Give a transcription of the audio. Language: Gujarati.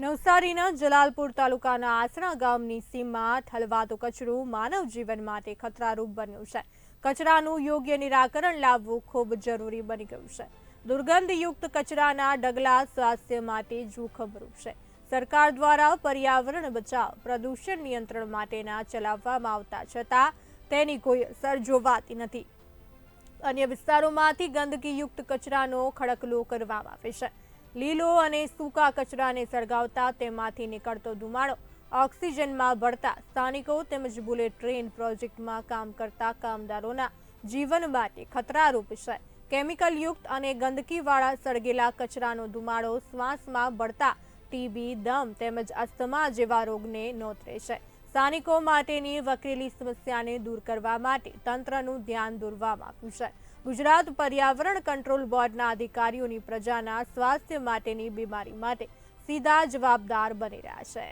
નવસારીના જલાલપુર તાલુકાના આસણા ગામની સીમમાં ઠલવાતો કચરો માનવ જીવન માટે ખતરારૂપ બન્યું છે. કચરાનું યોગ્ય નિરાકરણ લાવવું ખૂબ જરૂરી બની ગયું છે. દુર્ગંધયુક્ત કચરાના ડગલા સ્વાસ્થ્ય માટે જોખમરૂપ છે. સરકાર દ્વારા પર્યાવરણ બચાવ, પ્રદૂષણ નિયંત્રણ માટેના ચલાવવામાં આવતા છતાં તેની કોઈ અસર જોવાતી નથી. અન્ય વિસ્તારોમાંથી ગંદકીયુક્ત કચરાનો ખડકલો કરવામાં આવે છે. લીલો અને સૂકા કચરાને સળગાવતા તેમાંથી નીકળતો ધુમાડો ઓક્સિજનમાં ભળતા સ્થાનિકો તેમજ બુલેટ ટ્રેન પ્રોજેક્ટમાં કામ કરતા કામદારોના જીવન માટે ખતરારૂપ છે. કેમિકલયુક્ત અને ગંદકીવાળા સળગેલા કચરાનો ધુમાડો શ્વાસમાં ભળતા ટીબી, દમ તેમજ અસ્થમા જેવા રોગને નોતરે છે. સ્થાનિકો માટેની વકરેલી સમસ્યાને દૂર કરવા માટે તંત્રનું ધ્યાન દોરવામાં આવ્યું છે. ગુજરાત પર્યાવરણ કંટ્રોલ બોર્ડના અધિકારીઓની પ્રજાના સ્વાસ્થ્ય માટેની બીમારી માટે સીધા જવાબદાર બની રહ્યા છે.